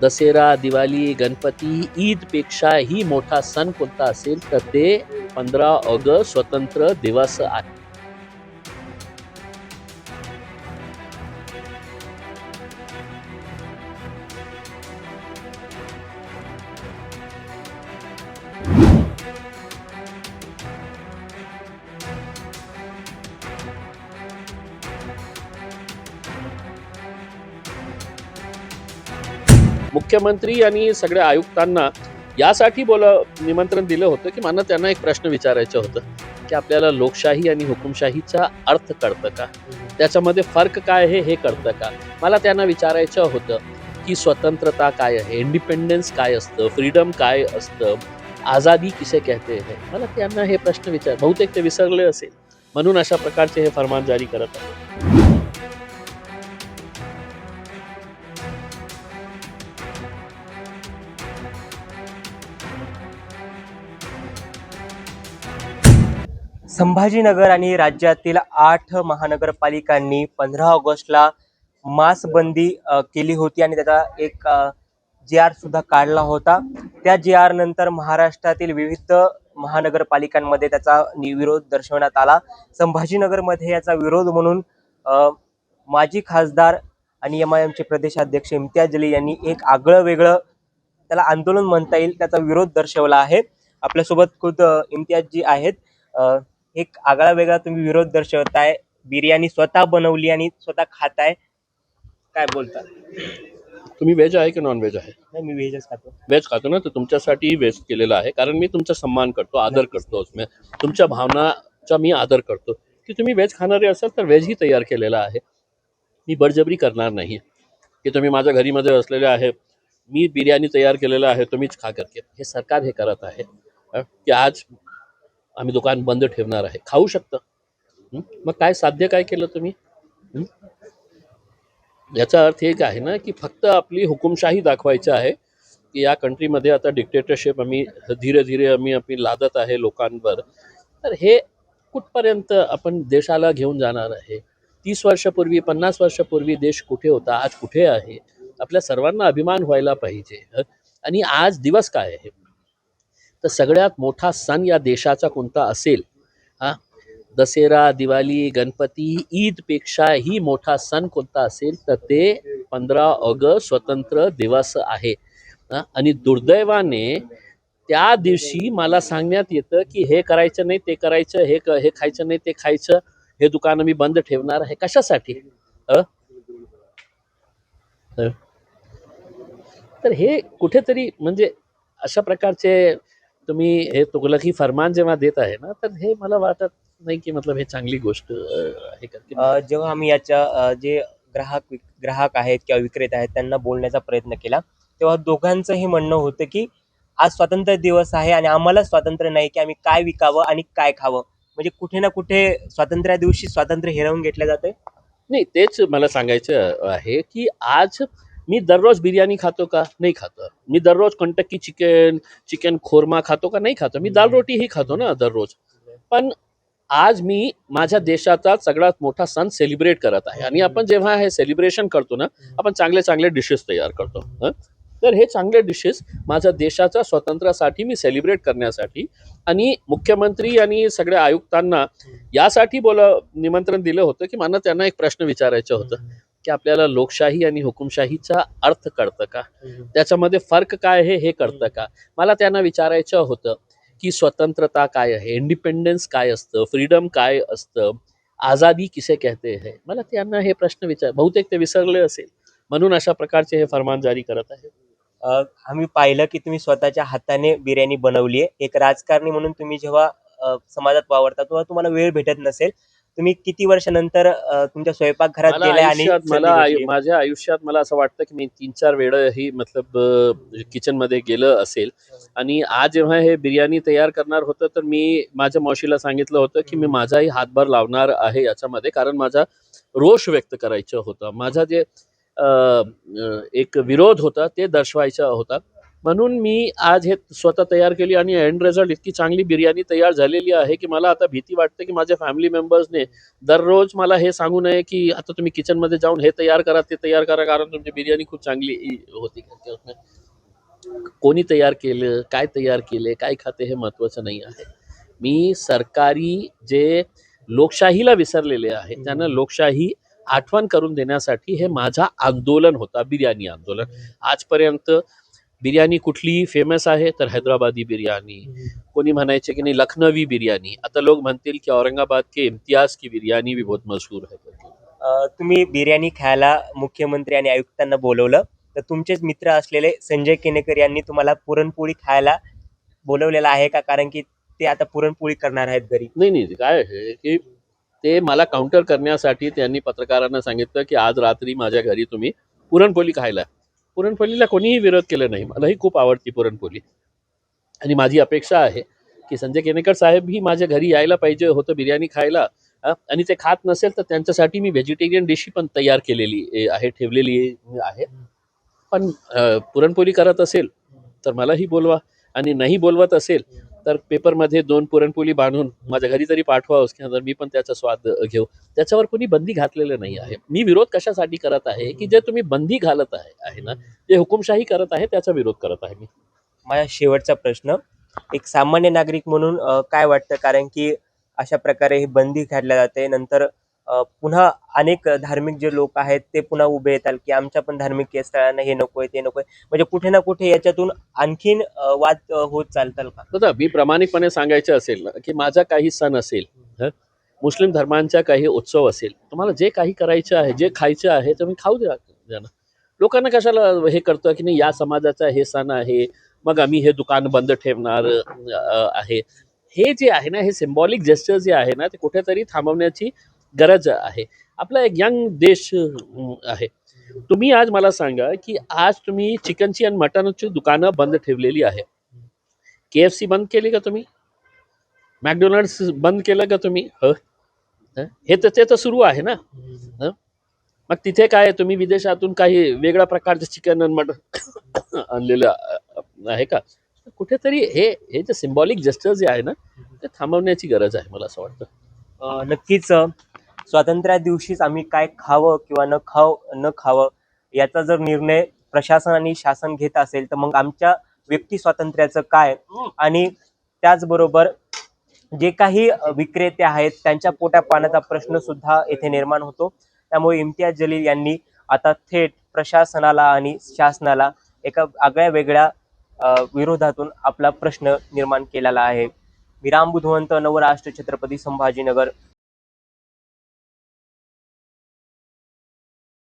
दसेरा दिवाळी गणपती ईदपेक्षाही मोठा सण कोणता असेल? तर ते पंधरा ऑगस्ट स्वतंत्र दिवस आहे. मुख्यमंत्री आणि सगळ्या आयुक्तांना यासाठी बोल निमंत्रण दिलं होतं की मला त्यांना एक प्रश्न विचारायचं होतं की आपल्याला लोकशाही आणि हुकुमशाहीचा अर्थ कळतं का? त्याच्यामध्ये फर्क काय आहे हे कळतं का? मला त्यांना विचारायचं होतं की स्वतंत्रता काय आहे इंडिपेंडन्स काय असतं फ्रीडम काय असतं आझादी किसे कहते हैं? मला त्यांना हे प्रश्न विचार बहुतेक ते विसरले असेल. म्हणून अशा प्रकारचे हे फरमान जारी करत आहे. संभाजीनगर आणि राज्यातील आठ महानगरपालिकांनी पंधरा ऑगस्टला मासबंदी केली होती आणि त्याचा एक जे आर सुद्धा काढला होता. त्या जे आर नंतर महाराष्ट्रातील विविध महानगरपालिकांमध्ये त्याचा नि- विरोध दर्शवण्यात आला. संभाजीनगरमध्ये याचा विरोध म्हणून माजी खासदार आणि एम आय एमचे प्रदेशाध्यक्ष इम्तियाज जलील यांनी एक आगळं वेगळं त्याला आंदोलन म्हणता येईल त्याचा विरोध दर्शवला आहे. आपल्यासोबत खुद इम्तियाज जी आहेत. एक आगळा वेगळा तुम्ही विरोध दर्शवताय. बिर्याणी स्वतः बनवली आणि स्वतः खाताय. काय बोलता? तुम्ही व्हेज आहे की नॉन व्हेज आहे? नाही मी व्हेजच खातो. व्हेज खातो ना तर तुमच्यासाठी व्हेज केलेलं आहे. कारण मी तुमचा सन्मान करतो आदर करतो. उसमें तुमच्या भावनाचा मी आदर करतो. की तुम्ही व्हेज खाणारे असाल तर व्हेजही तयार केलेला आहे. मी बळजबरी करणार नाही. की तुम्ही माझ्या घरीमध्ये असलेले आहे. मी बिर्याणी तयार केलेलं आहे तुम्हीच खा करके. हे सरकार हे करत आहे. की आज आम्ही दुकान बंद ठेवणार आहे. खाऊ शकतं. मग काय साध्य काय केलं तुम्ही? याचा अर्थ एक आहे ना की फक्त आपली हुकुमशाही दाखवायची आहे की या कंट्रीमध्ये आता डिक्टेटरशिप आम्ही धीरे धीरे आम्ही आपली लादत आहे लोकांवर. तर हे कुठपर्यंत आपण देशाला घेऊन जाणार आहे? तीस वर्षापूर्वी पन्नास वर्षापूर्वी देश कुठे होता? आज कुठे आहे? आपल्या सर्वांना अभिमान व्हायला पाहिजे. आणि आज दिवस काय आहे? तर सगळ्यात मोठा सण या देशाचा कोणता असेल? हा? दसेरा दिवाळी गणपती ईदपेक्षाही मोठा सण कोणता असेल? तर ते पंधरा ऑगस्ट स्वतंत्र दिवस आहे. आणि दुर्दैवाने त्या दिवशी मला सांगण्यात येतं की हे करायचं नाही ते करायचं हे क हे खायचं नाही ते खायचं हे दुकान मी बंद ठेवणार आहे. कशासाठी? अ? तर हे कुठेतरी म्हणजे अशा प्रकारचे तुम्ही हे तुगलकी फरमान जेव्हा देत आहे ना तर हे मला वाटत नाही की मतलब हे चांगली गोष्ट अ, जेव्हा आम्ही याच्या जे ग्राहक ग्राहक आहेत किंवा विक्रेते आहेत त्यांना बोलण्याचा प्रयत्न केला तेव्हा दोघांचं हे म्हणणं होतं की आज स्वातंत्र्य दिवस आहे आणि आम्हाला स्वातंत्र्य नाही की आम्ही काय विकावं आणि काय खावं. म्हणजे कुठे ना कुठे स्वातंत्र्या दिवशी स्वातंत्र्य हिरावून घेतलं जाते नाही तेच मला सांगायचं आहे की आज मी दररोज बिर्याणी खातो का? नाही खातो. मी दररोज कंटकी चिकन चिकन खोरमा खातो का? नाही खातो. मी दाल रोटीही खातो ना दररोज. पण आज मी माझ्या देशाचा सगळ्यात मोठा सण सेलिब्रेट करत आहे. आणि आपण जेव्हा हे सेलिब्रेशन करतो ना आपण चांगले चांगले डिशेस तयार करतो. हं? तर हे चांगले डिशेस माझ्या देशाच्या स्वातंत्र्यासाठी मी सेलिब्रेट करण्यासाठी आणि मुख्यमंत्री आणि सगळ्या आयुक्तांना यासाठी बोल निमंत्रण दिलं होतं की मला त्यांना एक प्रश्न विचारायचं होतं. की आपल्याला लोकशाही आणि हुकुमशाहीचा अर्थ कळतं का? त्याच्यामध्ये फर्क काय आहे हे कळतं का? मला त्यांना विचारायचं होतं की स्वतंत्रता काय आहे इंडिपेंडन्स काय असतं फ्रीडम काय असतं आझादी किसे कहते हैं? मला त्यांना हे प्रश्न विचार बहुतेक ते विसरले असेल. म्हणून अशा प्रकारचे हे फरमान जारी करत आहे आम्ही पाहिलं की तुम्ही स्वतःच्या हाताने बिर्याणी बनवली आहे. एक राजकारणी म्हणून तुम्ही जेव्हा समाजात वावरता तेव्हा तुम्हाला वेळ भेटत नसेल. तुम्ही किती वर्षानंतर तुमच्या स्वयंपाकघरात मला गेलाय आणि आयुष्यात मला आयु-. माझ्या आयुष्यात मला असं वाटतं की मी तीन चार वेळ ही मतलब किचनमध्ये गेलं असेल. आणि आज जेव्हा हे बिर्याणी तयार करणार होतं तर मी माझ्या मावशीला सांगितलं होतं की मी माझाही हातभार लावणार आहे याच्यामध्ये कारण माझा रोष व्यक्त करायचं होतं. माझा जे अं, अं, एक विरोध होता ते दर्शवायचा होता. म्हणून मी आज हे स्वतः तयार केली आणि एंड रिझल्ट इतकी चांगली बिर्याणी तयार झालेली आहे की मला आता भीती वाटते की माझ्या फॅमिली मेंबर्सने दररोज मला हे सांगू नये की आता तुम्ही किचनमध्ये जाऊन हे तयार करा ते तयार करा कारण तुमची बिर्याणी खूप चांगली होती. कोणी तयार केलं काय तयार केले काय खाते हे महत्वाचं नाही आहे. मी सरकारी जे लोकशाहीला विसरलेले आहे त्यांना लोकशाही आठवण करून देण्यासाठी हे माझा आंदोलन होता बिर्याणी आंदोलन. आजपर्यंत बिर्याणी कुठली फेमस आहे तर हैदराबादी बिर्याणी. कोणी म्हणायचे की नाही लखनवी बिर्याणी. आता लोक म्हणतील की औरंगाबाद के इम्तियाज की बिर्याणी भी बहुत मशहूर है. अ, तुम्ही बिर्याणी खायला मुख्यमंत्री आणि आयुक्तांना बोलवलं. तर तुमचेच मित्र असलेले संजय केनेकर यांनी तुम्हाला पुरणपोळी खायला बोलवलेलं आहे का? कारण की ते आता पुरणपोळी करणार आहेत घरी. नाही नाही काय आहे की ते मला काउंटर करण्यासाठी त्यांनी पत्रकारांना सांगितलं की आज रात्री माझ्या घरी तुम्ही पुरणपोळी खायला. पुरणपोळीला कोणीही विरोध केला नाही. मलाही खूप आवडती पुरणपोळी. आणि माझी अपेक्षा आहे की संजय केनेकर साहेब ही माझ्या घरी यायला पाहिजे होतं बिर्याणी खायला. आणि ते खात नसेल तर त्यांच्यासाठी मी व्हेजिटेरियन डिशी पण तयार केलेली आहे ठेवलेली आहे. पण पुरणपोळी करत असेल तर मलाही बोलवा. आणि नाही बोलवत असेल तर पेपरमध्ये दोन पुरणपोळी बांधून माझ्या घरी जरी पाठवा उसल्यानंतर मी पण त्याचा स्वाद घेऊ त्याच्यावर कोणी बंदी घातलेलं नाही आहे. मी विरोध कशासाठी करत आहे की जे तुम्ही बंदी घालत आहे आहे ना जे हुकुमशाही करत आहे त्याचा विरोध करत आहे मी. माझा शेवटचा प्रश्न एक सामान्य नागरिक म्हणून काय वाटतं? कारण की अशा प्रकारे ही बंदी घातल्या जाते नंतर पुन्हा अनेक धार्मिक जे लोक आहेत ते पुन्हा उभे येतात की आमच्या पण धार्मिक स्थळांना हे नको आहे ते नको आहे म्हणजे कुठे ना कुठे याच्यातून आणखीन वाद होत चालतात का? तर मी प्रामाणिकपणे सांगायचं असेल ना की माझा काही सण असेल मुस्लिम धर्मांचा काही उत्सव असेल तुम्हाला जे काही करायचं आहे जे खायचं आहे तुम्ही खाऊ द्या ना. लोकांना कशाला हे करतो की नाही या समाजाचा हे सण आहे मग आम्ही हे दुकान बंद ठेवणार आहे. हे जे आहे ना हे सिम्बॉलिक जेस्टर जे आहे ना ते कुठेतरी थांबवण्याची गरज आहे. आपला एक यंग देश आहे. तुम्ही आज मला सांगा की आज तुम्ही चिकनची आणि मटनची दुकानं बंद ठेवलेली आहे. के एफ सी बंद केली का तुम्ही? मॅकडोनल्ड्स बंद केलं का तुम्ही? हे? तर ते तर सुरू आहे ना? मग तिथे काय तुम्ही विदेशातून काही वेगळ्या प्रकारचं चिकन आणि मटन आणलेलं आहे का? कुठेतरी हे हे जे सिम्बॉलिक जेस्टर जे आहे ना ते थांबवण्याची गरज आहे मला असं वाटतं. नक्कीच स्वातंत्र्या दिवशीच आम्ही काय खावं किंवा न खाव न खावं याचा जर निर्णय प्रशासन आणि शासन घेत असेल तर मग आमच्या व्यक्ती स्वातंत्र्याचं काय? आणि त्याचबरोबर जे काही विक्रेते आहेत त्यांच्या पोटा पाण्याचा प्रश्न सुद्धा येथे निर्माण होतो. त्यामुळे इम्तियाज जलील यांनी आता थेट प्रशासनाला आणि शासनाला एका आगळ्या वेगळ्या विरोधातून आपला प्रश्न निर्माण केलेला आहे. विराम बुधवंत नवराष्ट्र छत्रपती संभाजीनगर.